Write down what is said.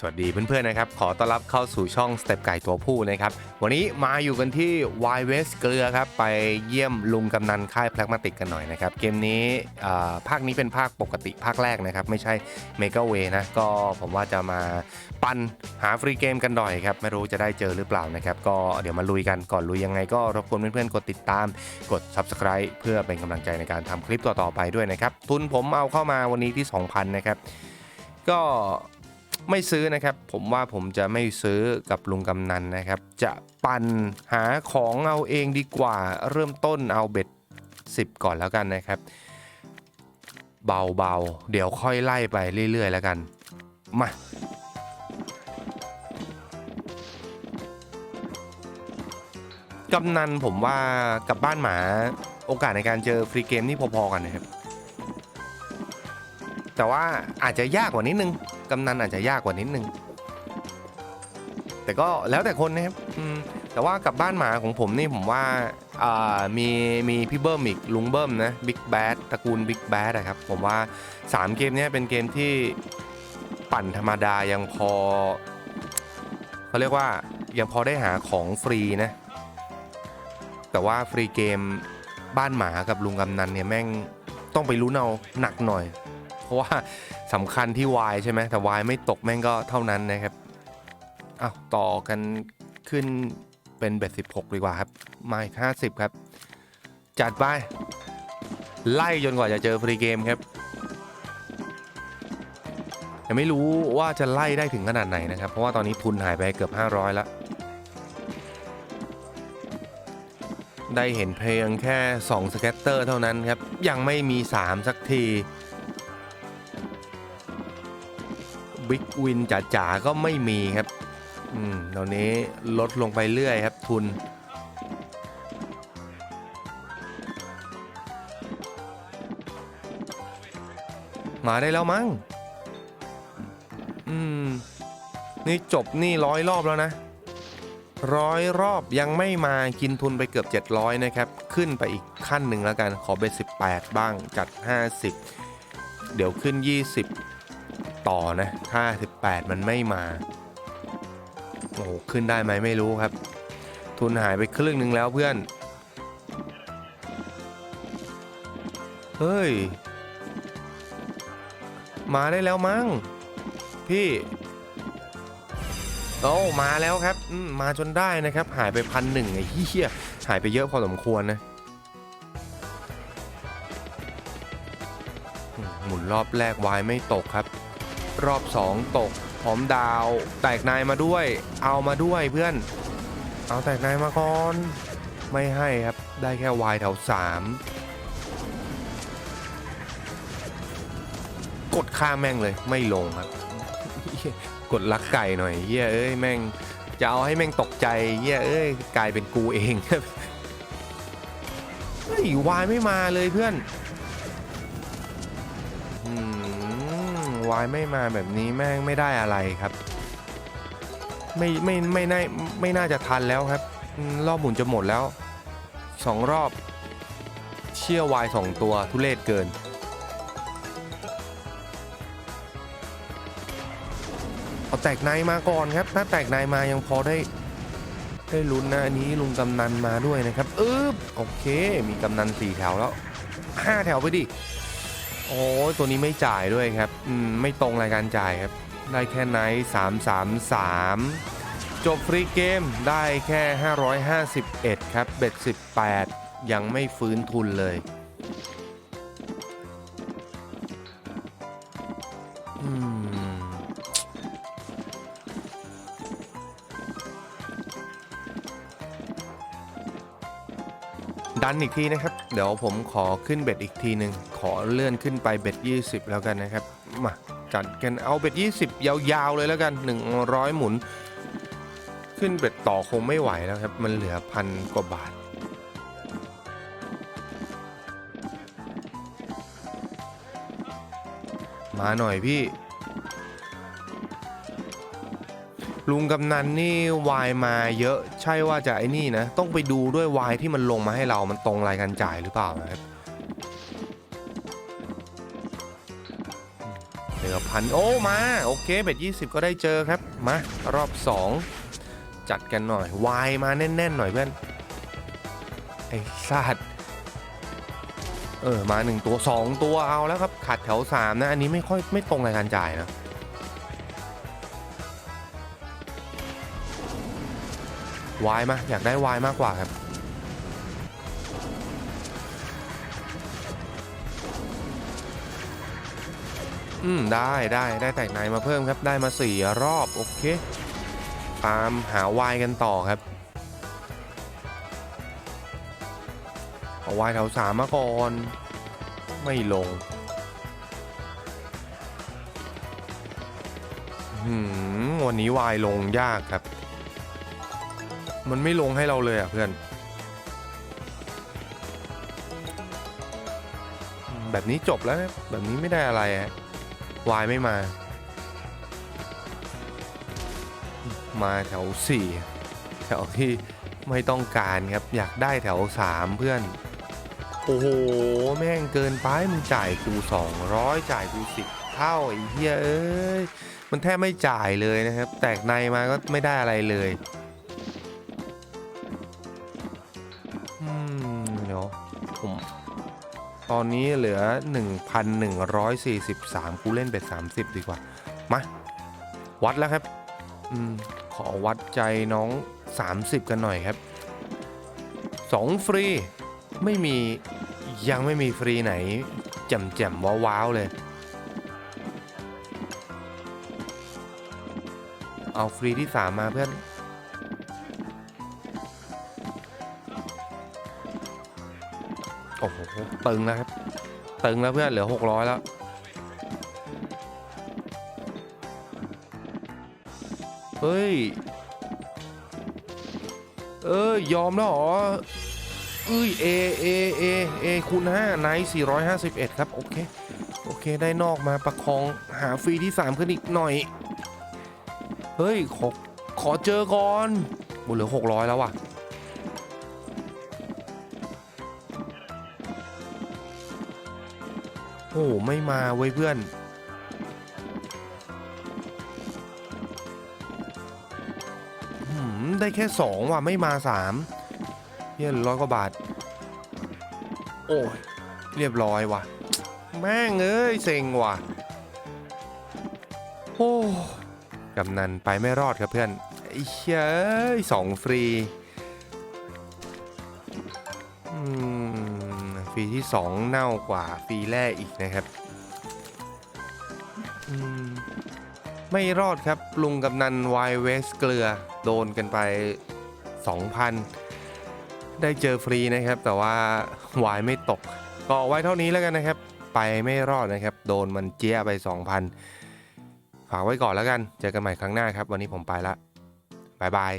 สวัสดีเพื่อนๆนะครับ ขอต้อนรับเข้าสู่ช่องสเต็ปไก่ตัวผู้นะครับ วันนี้มาอยู่กันที่ y w e s t เกลือครับ ไปเยี่ยมลุงกำนันค่ายแพลกมาติกกันหน่อยนะครับ เกมนี้ภาคนี้เป็นภาคปกติภาคแรกนะครับ ไม่ใช่เมก a เวนะ ก็ผมว่าจะมาปันหาฟรีเกมกันหน่อยครับ ไม่รู้จะได้เจอหรือเปล่านะครับ ก็เดี๋ยวมาลุยกันก่อนลุยยังไง ก็รบกวนเพื่อนๆกดติดตาม กด Subscribe เพื่อเป็นกำลังใจในการทำคลิปต่อๆไปด้วยนะครับทุนผมเอาเข้ามาวันนี้ที่ 2,000นะครับก็ ไม่ซื้อนะครับ ผมว่าผมจะไม่ซื้อกับลุงกำนันนะครับ จะปั่นหาของเอาเองดีกว่า เริ่มต้นเอาเบ็ด 10 ก่อนแล้วกันนะครับ เบาๆ เดี๋ยวค่อยไล่ไปเรื่อยๆ แล้วกัน มากำนันผมว่ากับบ้านหมาโอกาสในการเจอฟรีเกมนี่พอๆกันนะครับ แต่ว่าอาจจะยากกว่านิดนึง กำนันอาจจะยากกว่านิดนึง แต่ก็แล้วแต่คนนะครับแต่ว่ากับบ้านหมาของผมนี่ผมว่าามีมีพี่เบิ้มอีกลุงเบิ้มนะบิ๊กแบดตระกูลบิ๊กแบดนะครับ ผมว่า 3 เกมนี้เป็นเกมที่ปั่นธรรมดายังพอเขาเรียกว่ายังพอได้หาของฟรีนะ แต่ว่าฟรีเกมบ้านหมากับลุงกำนันเนี่ยแม่งต้องไปรู้เอาหนักหน่อย เพราะว่า สำคัญที่วายใช่ไหมแต่วายไม่ตกแม่งก็เท่านั้นนะครับอ้าวต่อกันขึ้นเป็นเบ็ดสิบหกดีกว่าครับมาอีกห้าสิบครับ จัดไป ไล่จนกว่าจะเจอฟรีเกมครับยังไม่รู้ว่าจะไล่ได้ถึงขนาดไหนนะครับ เพราะว่าตอนนี้ทุนหายไปเกือบ 500 แล้ว ได้เห็นเพียงแค่ 2 สแกตเตอร์เท่านั้นครับ ยังไม่มี 3 สักที บิ๊กวินจ๋าๆก็ไม่มีครับอืมตอนนี้ลดลงไปเรื่อยครับทุน มาได้แล้วมั้งอืม นี่จบนี่ร้อยรอบแล้วนะร้อยรอบยังไม่มากินทุนไปเกือบ 700 นะครับ ขึ้นไปอีกขั้นหนึ่งแล้วกันขอเบ็ด18 บ้างจัด 50 เดี๋ยวขึ้น 20 ต่อนะถ้า18 มันไม่มา โอ้โห ขึ้นได้ไหมไม่รู้ครับ ทุนหายไปครึ่งหนึ่งแล้วเพื่อน เฮ้ย มาได้แล้วมั้ง พี่โอ้มาแล้วครับมาจนได้นะครับ หายไปพันหนึ่งไอ้เหี้ยหายไปเยอะพอสมควรนะหมุนรอบแรกวายไม่ตกครับ รอบสองตกพร้อมดาว แตกนายมาด้วย เอามาด้วยเพื่อน เอาแตกนายมาก่อน ไม่ให้ครับ ได้แค่วายแถวสามกดค่าแม่งเลยไม่ลงครับ กดลักไก่หน่อยเฮียเอ้ยแม่งจะเอาให้แม่งตกใจเฮียเอ้ยกลายเป็นกูเองครับเฮ้ยวายไม่มาเลยเพื่อน วายไม่มาแบบนี้แม่งไม่ได้อะไรครับ ไม่ไม่ไม่น่าไม่น่าจะทันแล้วครับ รอบหมุนจะหมดแล้วสองรอบ เชี่ยวายสองตัวทุเรศเกิน เอาแตกในมาก่อนครับ ถ้าแตกในมายังพอได้ได้ลุ้นนะอันนี้ลุงกำนันมาด้วยนะครับ อึ๊บโอเค มีกำนันสี่แถวแล้วห้าแถวไปดิ โอ้ตัวนี้ไม่จ่ายด้วยครับ อืม ไม่ตรงรายการจ่ายครับ ได้แค่ไนท์สามสามสามจบฟรีเกมได้แค่ 551 ครับ เบ็ด 18 ยังไม่ฟื้นทุนเลย ดันอีกทีนะครับ เดี๋ยวผมขอขึ้นเบ็ดอีกทีหนึ่งขอเลื่อนขึ้นไปเบ็ด20 แล้วกันนะครับ มาจัดกันเอาเบ็ด20 ยาวๆเลยแล้วกัน 100 หมุน ขึ้นเบ็ดต่อคงไม่ไหวแล้วครับ มันเหลือพันกว่าบาทมาหน่อยพี่ ลุงกำนันนี่วายมาเยอะใช่ว่าจะไอ้นี่นะ ต้องไปดูด้วยวายที่มันลงมาให้เรามันตรงรายการจ่ายหรือเปล่านะครับเหลือพันโอ้มา โอเคเบ็ด20ก็ได้เจอครับ มารอบ2จัดกันหน่อยวายมาแน่นๆหน่อยเพื่อนไอ้สัตว์เออมา1ตัว2ตัวเอาแล้วครับขาดแถว3นะ อันนี้ไม่ค่อยไม่ตรงในการจ่ายนะ วายมาอยากได้วายมากกว่าครับ อืม ได้ได้ได้แตกในมาเพิ่มครับได้มาสี่รอบ โอเคตามหาวายกันต่อครับ เอาวายแถวสามมาก่อน ไม่ลงหืมวันนี้วายลงยากครับ มันไม่ลงให้เราเลยอะเพื่อน แบบนี้จบแล้วครับแบบนี้ไม่ได้อะไรฮะวายไม่มา มาแถว 4 แถวที่ไม่ต้องการครับ อยากได้แถว 3 เพื่อน โอ้โห แม่งเกินไปมึงจ่ายกู 200 จ่ายกู 10 เท่าไอ้เหี้ยเอ้ย มันแทบไม่จ่ายเลยนะครับ แตกในมาก็ไม่ได้อะไรเลย ตอนนี้เหลือ 1,143 กูเล่นเบ็ด30 ดีกว่า มา วัดแล้วครับอืมขอวัดใจน้อง 30 กันหน่อยครับ 2 ฟรี ไม่มียังไม่มีฟรีไหนแจ่มๆว้าวๆเลย เอาฟรีที่ 3 มาเพื่อน โอ้โหตึงแล้วครับ ตึงแล้วเพื่อนเหลือ 600 แล้ว เฮ้ย เอ้ย ยอมแล้วเหรอเอ้ย A A A A คูณ5ไนท์451 ครับ โอเค โอเค ได้นอกมาประคองหาฟรีที่ 3 ขึ้นอีกหน่อย เฮ้ย ขอ ขอเจอก่อนบนเหลือ 600 แล้วว่ะ โอ้ไม่มาเว้ยเพื่อนหืมได้แค่สองว่ะ ไม่มาสามเฮียร้อยกว่าบาท โอ้ย เรียบร้อยว่ะ แม่งเอ้ย เซ็งว่ะ โอ้กำนันไปไม่รอดครับเพื่อนไอ้เฮ้ยสองฟรี อืม รีที่ 2 เน่ากว่าฟรีแรกอีกนะครับอืมไม่รอดครับ ลุงกำนันวายเวสเกลือ โดนกันไป 2,000 ได้เจอฟรีนะครับ แต่ว่าวายไม่ตก ก็ไว้เท่านี้แล้วกันนะครับ ไปไม่รอดนะครับ โดนมันเจี๊ยไป 2,000 ฝากไว้ก่อนแล้วกัน เจอกันใหม่ครั้งหน้าครับ วันนี้ผมไปละบายบาย